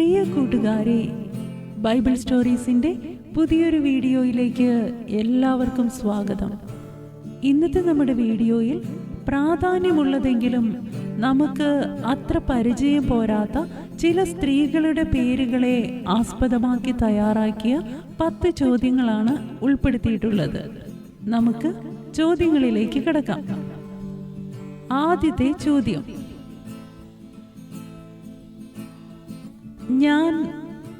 പ്രിയ കൂട്ടുകാരെ ബൈബിൾ സ്റ്റോറീസിന്റെ പുതിയൊരു വീഡിയോയിലേക്ക് എല്ലാവർക്കും സ്വാഗതം. ഇന്നത്തെ നമ്മുടെ വീഡിയോയിൽ പ്രാധാന്യമുള്ളതെങ്കിലും നമുക്ക് അത്ര പരിചയം പോരാത്ത ചില സ്ത്രീകളുടെ പേരുകളെ ആസ്പദമാക്കി തയ്യാറാക്കിയ പത്ത് ചോദ്യങ്ങളാണ് ഉൾപ്പെടുത്തിയിട്ടുള്ളത്. നമുക്ക് ചോദ്യങ്ങളിലേക്ക് കിടക്കാം. ആദ്യത്തെ ചോദ്യം ഞാൻ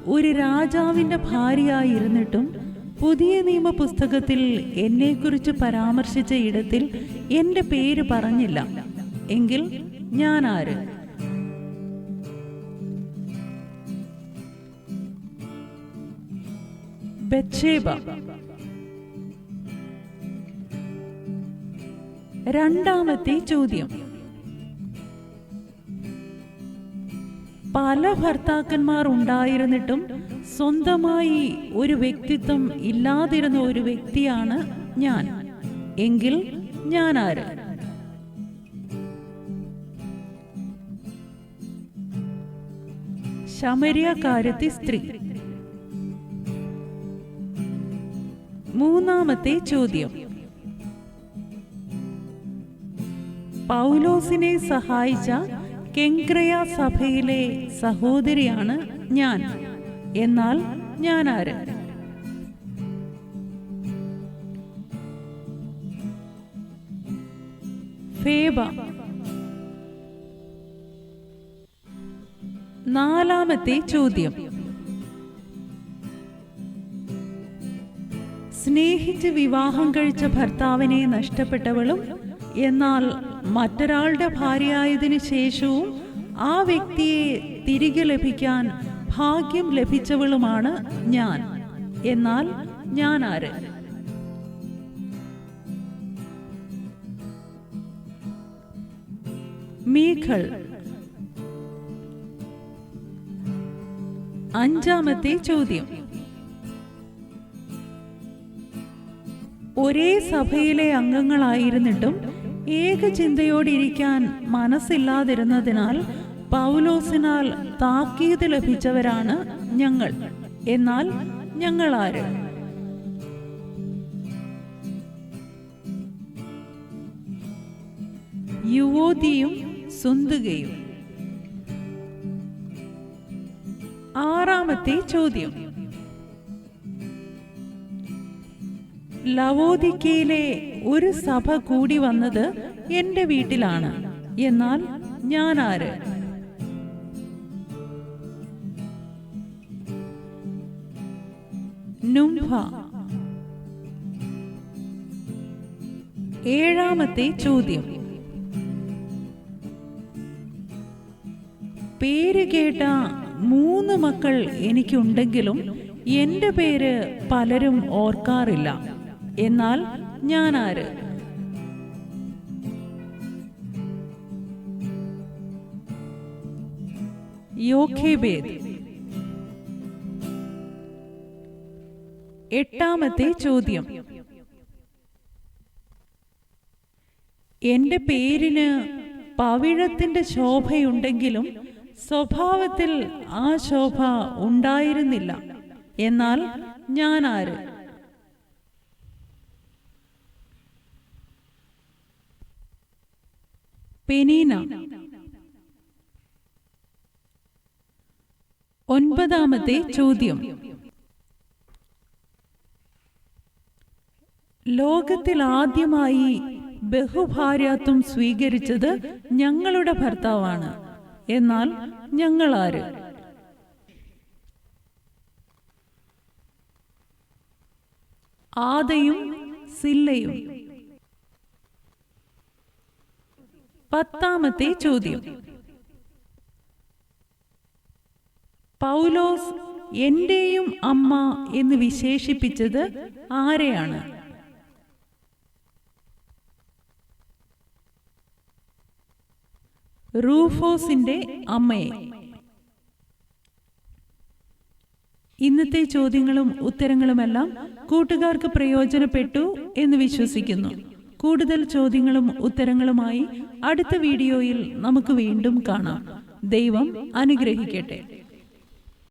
ഒരു രാജാവിന്റെ ഭാര്യയായിരുന്നിട്ടും പുതിയ നിയമ പുസ്തകത്തിൽ എന്നെക്കുറിച്ച് പരാമർശിച്ച ഇടത്തിൽ എന്റെ പേര് പറഞ്ഞില്ല. എങ്കിൽ ഞാൻ ആര്? രണ്ടാമത്തെ ചോദ്യം. പല ഭർത്താക്കന്മാർ ഉണ്ടായിരുന്നിട്ടും സ്വന്തമായി ഒരു വ്യക്തിത്വം ഇല്ലാതിരുന്ന ഒരു വ്യക്തിയാണ് ഞാൻ. എങ്കിൽ ഞാൻ ആര്? ശമരിയക്കാരത്തി സ്ത്രീ. മൂന്നാമത്തെ ചോദ്യം. പൗലോസിനെ സഹായിച്ച കെങ്ക്രയ സഭയിലെ സഹോദരിയാണ് ഞാൻ. എന്നാൽ ഞാൻ ആര് ഫേബ. നാലാമത്തെ ചോദ്യം. സ്നേഹിച്ച് വിവാഹം കഴിച്ച ഭർത്താവിനെ നഷ്ടപ്പെട്ടവളും എന്നാൽ മറ്റൊരാളുടെ ഭാര്യയായതിനു ശേഷവും ആ വ്യക്തിയെ തിരികെ ലഭിക്കാൻ ഭാഗ്യം ലഭിച്ചവളുമാണ് ഞാൻ. എന്നാൽ ഞാൻ ആര്? മീഖൾ അഞ്ചാമത്തെ ചോദ്യം. ഒരേ സഭയിലെ അംഗങ്ങളായിരുന്നിട്ടും ഏക ചിന്തയോടിരിക്കാൻ മനസ്സില്ലാതിരുന്നതിനാൽ പൗലോസിനാൽ താക്കീത് ലഭിച്ചവരാണ് ഞങ്ങൾ. എന്നാൽ ഞങ്ങൾ ആര് യുവതിയും സുന്ദുകയും. ആറാമത്തെ ചോദ്യം. ലവോദിക്കയിലെ ഒരു സഭ കൂടി വന്നത് എന്റെ വീട്ടിലാണ്. എന്നാൽ ഞാൻ ആര് ഏഴാമത്തെ ചോദ്യം. പേര് കേട്ട മൂന്ന് മക്കൾ എനിക്കുണ്ടെങ്കിലും എന്റെ പേര് പലരും ഓർക്കാറില്ല. എന്നാൽ ഞാൻ ആര് എട്ടാമത്തെ ചോദ്യം. എന്റെ പേരിന് പവിഴത്തിന്റെ ശോഭയുണ്ടെങ്കിലും സ്വഭാവത്തിൽ ആ ശോഭ ഉണ്ടായിരുന്നില്ല. എന്നാൽ ഞാൻ ആര് പെനീന. ഒൻപതാമത്തെ ചോദ്യം. ലോകത്തിൽ ആദ്യമായി ബഹുഭാര്യാത്വം സ്വീകരിച്ചത് ഞങ്ങളുടെ ഭർത്താവാണ്. എന്നാൽ ഞങ്ങൾ ആര് ആദയും സില്ലയും. പത്താമത്തെ ചോദ്യം. പൗലോസ് എന്റെയും അമ്മ എന്ന് വിശേഷിപ്പിച്ചത് ആരെയാണ്? റൂഫോസിന്റെ അമ്മയെ. ഇന്നത്തെ ചോദ്യങ്ങളും ഉത്തരങ്ങളുമെല്ലാം കൂട്ടുകാർക്ക് പ്രയോജനപ്പെട്ടു എന്ന് വിശ്വസിക്കുന്നു. കൂടുതൽ ചോദ്യങ്ങളും ഉത്തരങ്ങളുമായി അടുത്ത വീഡിയോയിൽ നമുക്ക് വീണ്ടും കാണാം. ദൈവം അനുഗ്രഹിക്കട്ടെ.